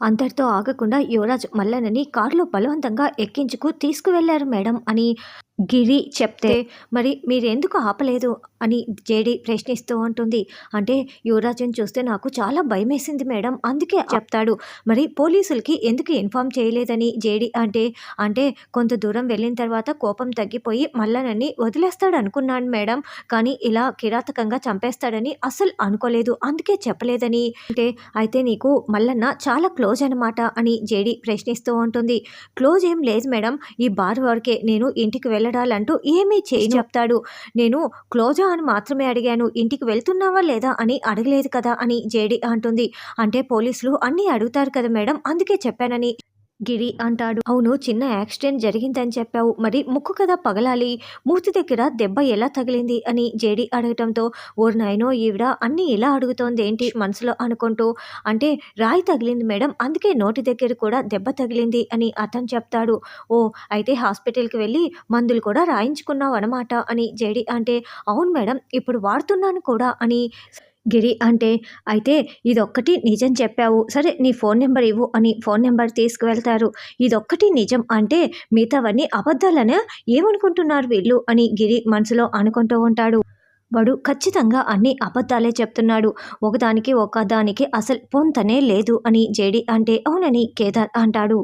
అంతటితో ఆగకుండా యువరాజ్ మల్లన్నని కారులో బలవంతంగా ఎక్కించుకు తీసుకువెళ్ళారు మేడం అని గిరి చెప్తే మరి మీరెందుకు ఆపలేదు? అని జేడి ప్రశ్నిస్తూ ఉంటుంది. అంటే యువరాజుని చూస్తే నాకు చాలా భయమేసింది మేడం అందుకే చెప్తాడు. మరి పోలీసులకి ఎందుకు ఇన్ఫామ్ చేయలేదని? జేడి అంటే అంటే కొంత దూరం వెళ్ళిన తర్వాత కోపం తగ్గిపోయి మల్లనని వదిలేస్తాడు అనుకున్నాను మేడం కానీ ఇలా కిరాతకంగా చంపేస్తాడని అస్సలు అనుకోలేదు అందుకే చెప్పలేదని. అంటే అయితే నీకు మల్లన్న చాలా క్లోజ్ అనమాట అని జేడి ప్రశ్నిస్తూ ఉంటుంది. క్లోజ్ ఏం లేదు మేడం ఈ బార్ వరకే నేను ఇంటికి వెళ్ళడాలంటూ ఏమీ చేయి చెప్తాడు. నేను క్లోజా అని మాత్రమే అడిగాను. ఇంటికి వెళ్తున్నావా లేదా అని అడగలేదు కదా అని జేడి అంటుంది. అంటే పోలీసులు అన్నీ అడుగుతారు కదా మేడం అందుకే చెప్పానని. గిరి అంటాడు. అవును చిన్న యాక్సిడెంట్ జరిగిందని చెప్పావు. మరి ముక్కు కదా పగలాలి. మూర్తి దగ్గర దెబ్బ ఎలా తగిలింది అని జేడి అడగటంతో ఓర్ నాయనో ఈవిడ అన్ని ఇలా అడుగుతోంది ఏంటి మనసులో అనుకుంటూ. అంటే రాయి తగిలింది మేడం అందుకే నోటి దగ్గర కూడా దెబ్బ తగిలింది అని అతను చెప్తాడు. ఓ అయితే హాస్పిటల్కి వెళ్ళి మందులు కూడా రాయించుకున్నావు అనమాట అని జేడి అంటే అవును మేడం ఇప్పుడు వాడుతున్నాను కూడా అని గిరి అంటే అయితే ఇదొక్కటి నిజం చెప్పావు. సరే నీ ఫోన్ నెంబర్ ఇవ్వు అని ఫోన్ నెంబర్ తీసుకువెళ్తారు. ఇదొక్కటి నిజం అంటే మిగతావన్నీ అబద్ధాలనే? ఏమనుకుంటున్నారు వీళ్ళు? అని గిరి మనసులో అనుకుంటూ ఉంటాడు. వాడు ఖచ్చితంగా అన్ని అబద్ధాలే చెప్తున్నాడు. ఒకదానికి ఒకదానికి అసలు పొంతనే లేదు అని జేడి అంటే అవునని కేదార్ అంటాడు.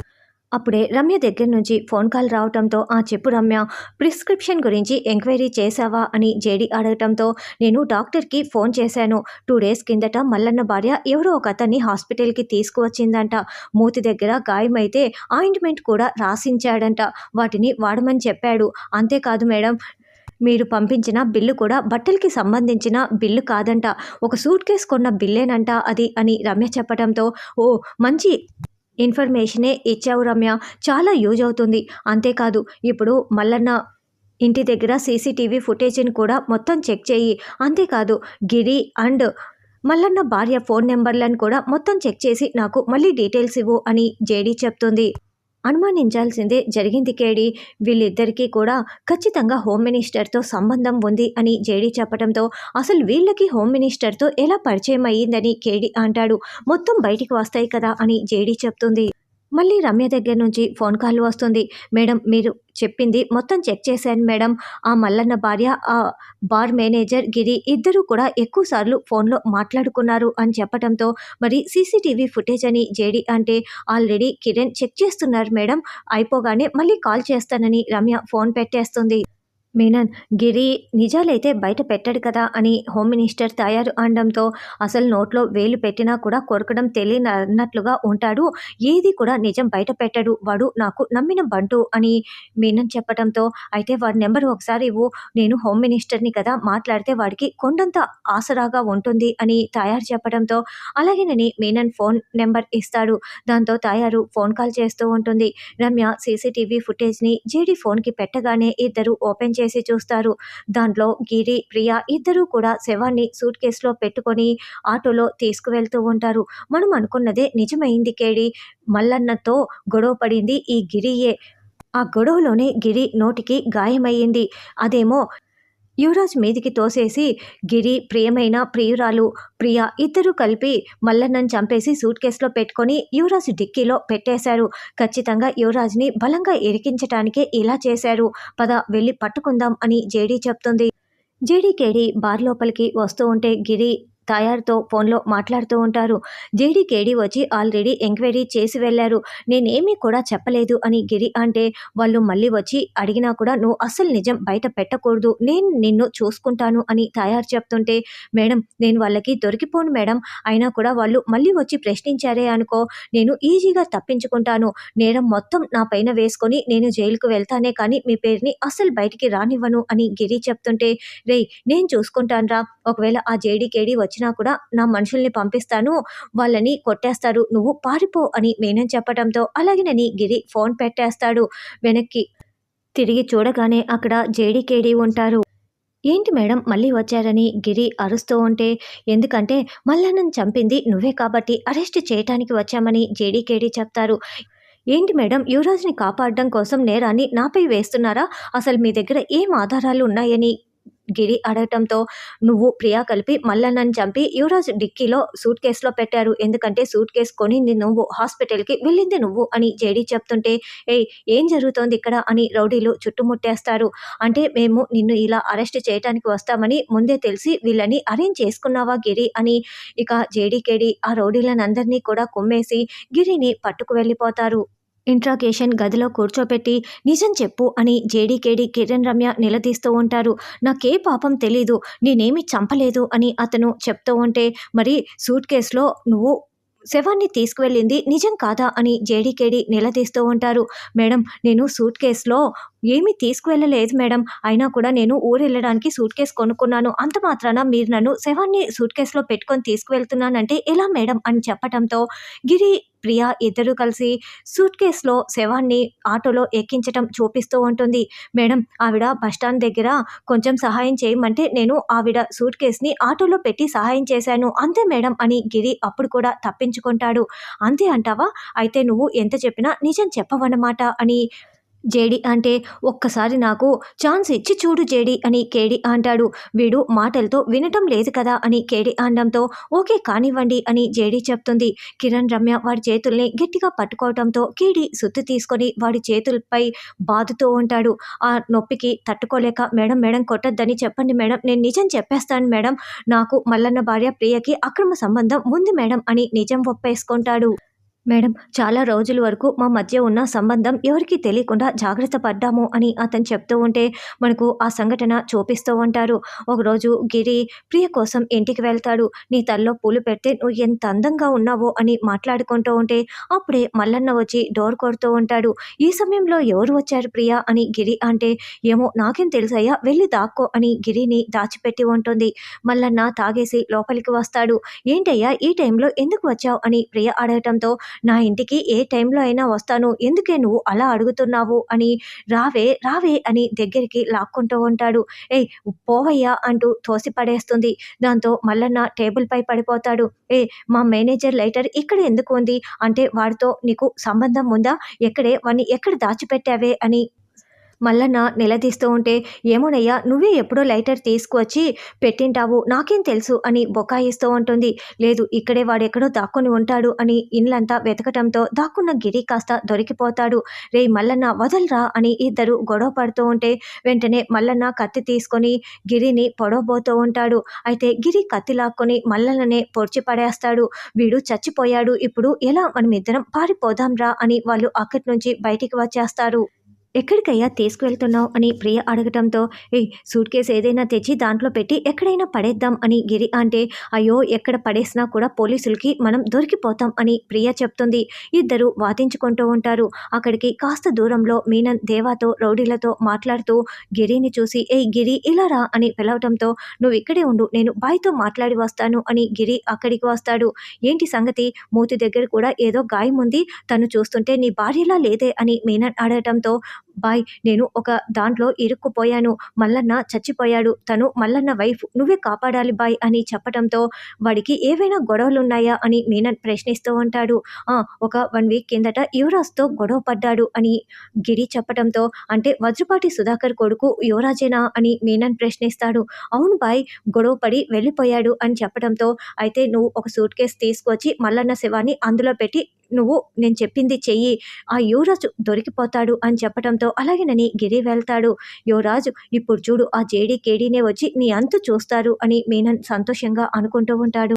అప్పుడే రమ్య దగ్గర నుంచి ఫోన్ కాల్ రావటంతో ఆ చెప్పు రమ్య ప్రిస్క్రిప్షన్ గురించి ఎంక్వైరీ చేశావా? అని జేడి అడగటంతో నేను డాక్టర్కి ఫోన్ చేశాను. టూ డేస్ కిందట మల్లన్న భార్య ఎవరో ఒక అతన్ని హాస్పిటల్కి తీసుకువచ్చిందంట. మూతి దగ్గర గాయమైతే ఆయింట్మెంట్ కూడా రాసించాడంట. వాటిని వాడమని చెప్పాడు. అంతేకాదు మేడం మీరు పంపించిన బిల్లు కూడా బట్టలకి సంబంధించిన బిల్లు కాదంట. ఒక సూట్ కేస్ కొన్న బిల్లేనంట అది అని రమ్య చెప్పడంతో ఓ మంచి ఇన్ఫర్మేషనే ఇచ్చావు రమ్య. చాలా యూజ్ అవుతుంది. అంతేకాదు ఇప్పుడు మల్లన్న ఇంటి దగ్గర సీసీటీవీ ఫుటేజ్ని కూడా మొత్తం చెక్ చేయి. అంతేకాదు గిరి అండ్ మల్లన్న భార్య ఫోన్ నెంబర్లను కూడా మొత్తం చెక్ చేసి నాకు మళ్ళీ డీటెయిల్స్ ఇవ్వు అని జేడీ చెప్తుంది. అనుమానించాల్సిందే జరిగింది కేడి. వీళ్ళిద్దరికీ కూడా ఖచ్చితంగా హోమ్ మినిస్టర్తో సంబంధం ఉంది అని జేడీ చెప్పడంతో అసలు వీళ్ళకి హోమ్ మినిస్టర్తో ఎలా పరిచయం అయ్యిందని కేడి అంటాడు. మొత్తం బయటికి వస్తాయి కదా అని జేడీ చెప్తుంది. మళ్ళీ రమ్య దగ్గర నుంచి ఫోన్ కాల్ వస్తుంది. మేడం మీరు చెప్పింది మొత్తం చెక్ చేశాను మేడం. ఆ మల్లన్న భార్య ఆ బార్ మేనేజర్ గిరి ఇద్దరు కూడా ఎక్కువ సార్లు ఫోన్లో మాట్లాడుకున్నారు అని చెప్పడంతో మరి సీసీటీవీ ఫుటేజ్ అని జేడి అంటే ఆల్రెడీ కిరణ్ చెక్ చేస్తున్నారు మేడం. అయిపోగానే మళ్ళీ కాల్ చేస్తానని రమ్య ఫోన్ పెట్టేస్తుంది. మీనన్ గిరి నిజాలైతే బయట పెట్టాడు కదా అని హోమ్ మినిస్టర్ తయారు అనడంతో అసలు నోట్లో వేలు పెట్టినా కూడా కొరకడం తెలియని అన్నట్లుగా ఉంటాడు. ఏది కూడా నిజం బయట పెట్టాడు. వాడు నాకు నమ్మిన బంటు అని మీనన్ చెప్పడంతో అయితే వాడి నెంబర్ ఒకసారి ఇవ్వు. నేను హోమ్ మినిస్టర్ని కదా మాట్లాడితే వాడికి కొండంత ఆసరాగా ఉంటుంది అని తయారు చెప్పడంతో అలాగేనని మీనన్ ఫోన్ నెంబర్ ఇస్తాడు. దాంతో తయారు ఫోన్ కాల్ చేస్తూ ఉంటుంది. రమ్య సీసీటీవీ ఫుటేజ్ని జేడీ ఫోన్కి పెట్టగానే ఇద్దరు ఓపెన్ చేసి చూస్తారు. దాంట్లో గిరి ప్రియ ఇద్దరూ కూడా శవాన్ని సూట్ కేసులో పెట్టుకొని ఆటోలో తీసుకువెళ్తూ ఉంటారు. మనం అనుకున్నదే నిజమైంది కేడి. మల్లన్నతో గొడవ పడింది ఈ గిరియే. ఆ గొడవలోనే గిరి నోటికి గాయమయ్యింది. అదేమో యువరాజ్ మీదికి తోసేసి గిరి ప్రియమైన ప్రియురాలు ప్రియ ఇద్దరు కలిపి మల్లన్నను చంపేసి సూట్ కేసులో పెట్టుకొని యువరాజ్ డిక్కీలో పెట్టేశారు. ఖచ్చితంగా యువరాజ్ని బలంగా ఇరికించటానికే ఇలా చేశారు. పద వెళ్ళి పట్టుకుందాం అని జేడీ చెప్తుంది. జేడీ కేడీ బార్ లోపలికి వస్తూ ఉంటే గిరి తయారుతో ఫోన్లో మాట్లాడుతూ ఉంటారు. జేడీ వచ్చి ఆల్రెడీ ఎంక్వైరీ చేసి వెళ్ళారు. నేనేమీ కూడా చెప్పలేదు అని గిరి అంటే వాళ్ళు మళ్ళీ వచ్చి అడిగినా కూడా నువ్వు అసలు నిజం బయట పెట్టకూడదు. నేను నిన్ను చూసుకుంటాను అని తయారు చెప్తుంటే మేడం నేను వాళ్ళకి దొరికిపోను మేడం. అయినా కూడా వాళ్ళు మళ్ళీ వచ్చి ప్రశ్నించారే అనుకో నేను ఈజీగా తప్పించుకుంటాను. నేరం మొత్తం నా పైన వేసుకొని నేను జైలుకు వెళ్తానే కానీ మీ పేరుని అసలు బయటికి రానివ్వను అని గిరి చెప్తుంటే రేయ్ నేను చూసుకుంటాను రా ఒకవేళ ఆ జేడీ వచ్చి వచ్చినా కూడా నా మనుషుల్ని పంపిస్తాను వాళ్ళని కొట్టేస్తారు నువ్వు పారిపో అని మేనం చెప్పడంతో అలాగేనని గిరి ఫోన్ పెట్టేస్తాడు. వెనక్కి తిరిగి చూడగానే అక్కడ జేడీకేడి ఉంటారు. ఏంటి మేడం మళ్ళీ వచ్చారని గిరి అరుస్తూ ఉంటే ఎందుకంటే మల్లన్నను చంపింది నువ్వే కాబట్టి అరెస్ట్ చేయటానికి వచ్చామని జేడీకేడి చెప్తారు. ఏంటి మేడం యువరాజ్ని కాపాడడం కోసం నేరాన్ని నాపై వేస్తున్నారా? అసలు మీ దగ్గర ఏం ఆధారాలు ఉన్నాయని గిరి అడగటంతో నువ్వు ప్రియా కలిపి మల్లన్నని చంపి యువరాజ్ డిక్కీలో సూట్ కేసులో పెట్టారు. ఎందుకంటే సూట్ కేసు కొనింది నువ్వు హాస్పిటల్కి వెళ్ళింది నువ్వు అని జేడీ చెప్తుంటే ఏయ్ ఏం జరుగుతోంది ఇక్కడ? అని రౌడీలు చుట్టుముట్టేస్తారు. అంటే మేము నిన్ను ఇలా అరెస్ట్ చేయడానికి వస్తామని ముందే తెలిసి వీళ్ళని అరేంజ్ చేసుకున్నావా గిరి అని ఇక జేడీకేడి ఆ రౌడీలనందరినీ కూడా కుమ్మేసి గిరిని పట్టుకు వెళ్ళిపోతారు. ఇంట్రాగేషన్ గదిలో కూర్చోపెట్టి నిజం చెప్పు అని జేడీకేడి కిరణ్ రమ్య నిలదీస్తూ ఉంటారు. నాకే పాపం తెలీదు నేనేమి చంపలేదు అని అతను చెప్తూ ఉంటే మరి సూట్ కేసులో నువ్వు శవాన్ని తీసుకువెళ్ళింది నిజం కాదా అని జేడీకేడి నిలదీస్తూ ఉంటారు. మేడం నేను సూట్ కేసులో ఏమీ తీసుకువెళ్ళలేదు మేడం. అయినా కూడా నేను ఊరు వెళ్ళడానికి సూట్ కేసు కొనుక్కున్నాను. అంత మాత్రాన మీరు నన్ను శవాన్ని సూట్ కేసులో పెట్టుకొని తీసుకువెళ్తున్నానంటే ఎలా మేడం అని చెప్పటంతో గిరి ప్రియా ఇద్దరు కలిసి సూట్ కేసులో శవాన్ని ఆటోలో ఎక్కించటం చూపిస్తూ ఉంటుంది. మేడం ఆవిడ బస్టాండ్ దగ్గర కొంచెం సహాయం చేయమంటే నేను ఆవిడ సూట్ కేసుని ఆటోలో పెట్టి సహాయం చేశాను. అంతే మేడం అని గిరి అప్పుడు కూడా తప్పించుకుంటాడు. అంతే అంటావా? అయితే నువ్వు ఎంత చెప్పినా నిజం చెప్పవన్నమాట అని జేడి అంటే ఒక్కసారి నాకు ఛాన్స్ ఇచ్చి చూడు జేడి అని కేడి అంటాడు. వీడు మాటలతో వినటం లేదు కదా అని కేడి అనడంతో ఓకే కానివ్వండి అని జేడి చెప్తుంది. కిరణ్ రమ్య వాడి చేతుల్ని గట్టిగా పట్టుకోవడంతో కేడి సుత్తి తీసుకొని వాడి చేతులపై బాదుతూ ఉంటాడు. ఆ నొప్పికి తట్టుకోలేక మేడం మేడం కొట్టద్దని చెప్పండి మేడం నేను నిజం చెప్పేస్తాను మేడం. నాకు మల్లన్న భార్య ప్రియకి అక్రమ సంబంధం ఉంది మేడం అని నిజం ఒప్పేసుకుంటాడు. మేడం చాలా రోజుల వరకు మా మధ్య ఉన్న సంబంధం ఎవరికీ తెలియకుండా జాగ్రత్త పడ్డాము అని అతను చెప్తూ ఉంటే మనకు ఆ సంఘటన చూపిస్తూ ఉంటారు. ఒకరోజు గిరి ప్రియ కోసం ఇంటికి వెళ్తాడు. నీ తల్లో పూలు పెడితే నువ్వు ఎంత అందంగా ఉన్నావో అని మాట్లాడుకుంటూ ఉంటే అప్పుడే మల్లన్న వచ్చి డోర్ కొడుతూ ఉంటాడు. ఈ సమయంలో ఎవరు వచ్చారు ప్రియ అని గిరి అంటే ఏమో నాకేం తెలుసయ్యా వెళ్ళి దాక్కో అని గిరిని దాచిపెట్టి ఉంటుంది. మల్లన్న తాగేసి లోపలికి వస్తాడు. ఏంటయ్యా ఈ టైంలో ఎందుకు వచ్చావు అని ప్రియ అడగటంతో నా ఇంటికి ఏ టైంలో అయినా వస్తాను. ఎందుకే నువ్వు అలా అడుగుతున్నావు? అని రావే రావే అని దగ్గరికి లాక్కుంటూ ఉంటాడు. ఏయ్ పోవయ్యా అంటూ తోసి పడేస్తుంది. దాంతో మల్లన్న టేబుల్ పై పడిపోతాడు. ఏ మా మేనేజర్ లైటర్ ఇక్కడ ఎందుకు ఉంది? అంటే వాడితో నీకు సంబంధం ఉందా? ఎక్కడే? వాడిని ఎక్కడ దాచిపెట్టావే? అని మల్లన్న నిలదీస్తూ ఉంటే ఏమోనయ్యా నువ్వే ఎప్పుడో లైటర్ తీసుకువచ్చి పెట్టింటావు నాకేం తెలుసు అని బొకాయిస్తూ ఉంటుంది. లేదు ఇక్కడే వాడెక్కడో దాక్కుని ఉంటాడు అని ఇండ్లంతా వెతకటంతో దాక్కున్న గిరి కాస్త దొరికిపోతాడు. రే మల్లన్న వదలరా అని ఇద్దరు గొడవ పడుతూ ఉంటే వెంటనే మల్లన్న కత్తి తీసుకొని గిరిని పొడవబోతూ ఉంటాడు. అయితే గిరి కత్తి లాక్కొని మల్లన్ననే పొడిచి పడేస్తాడు. వీడు చచ్చిపోయాడు ఇప్పుడు ఎలా మనమిద్దరం పారిపోదాం రా అని వాళ్ళు అక్కడి నుంచి బయటికి వచ్చేస్తారు. ఎక్కడికయ్యా తీసుకువెళ్తున్నావు అని ప్రియ అడగటంతో ఏ సూట్ కేసు ఏదైనా తెచ్చి దాంట్లో పెట్టి ఎక్కడైనా పడేద్దాం అని గిరి అంటే అయ్యో ఎక్కడ పడేసినా కూడా పోలీసులకి మనం దొరికిపోతాం అని ప్రియ చెప్తుంది. ఇద్దరు వాదించుకుంటూ ఉంటారు. అక్కడికి కాస్త దూరంలో మీనన్ దేవాతో రౌడీలతో మాట్లాడుతూ గిరిని చూసి ఏ గిరి ఇలా రా అని పిలవటంతో నువ్వు ఇక్కడే ఉండు నేను బాయ్తో మాట్లాడి వస్తాను అని గిరి అక్కడికి వస్తాడు. ఏంటి సంగతి? మూతి దగ్గర కూడా ఏదో గాయం ఉంది తను చూస్తుంటే నీ భార్యలా లేదే అని మీనన్ అడగటంతో బాయ్ నేను ఒక దాంట్లో ఇరుక్కుపోయాను. మల్లన్న చచ్చిపోయాడు. తను మల్లన్న వైఫ్. నువ్వే కాపాడాలి బాయ్ అని చెప్పడంతో వాడికి ఏవైనా గొడవలు ఉన్నాయా అని మీనన్ ప్రశ్నిస్తూ ఉంటాడు. "ఆ, ఒక వన్ వీక్ కిందట యువరాజ్తో గొడవ పడ్డాడు అని గిరి చెప్పడంతో అంటే వజ్రపాటి సుధాకర్ కొడుకు యువరాజేనా అని మీనన్ ప్రశ్నిస్తాడు. అవును బాయ్ గొడవ పడి వెళ్ళిపోయాడు అని చెప్పడంతో అయితే నువ్వు ఒక సూట్ కేసు తీసుకొచ్చి మల్లన్న శివాన్ని అందులో పెట్టి నువ్వు నేను చెప్పింది చెయ్యి. ఆ యువరాజు దొరికిపోతాడు అని చెప్పడంతో అలాగేనని గిరి వెళ్తాడు. యువరాజు ఇప్పుడు చూడు ఆ జేడీ కేడీనే వచ్చి నీ అంతు చూస్తారు అని మీనన్ సంతోషంగా అనుకుంటూ ఉంటాడు.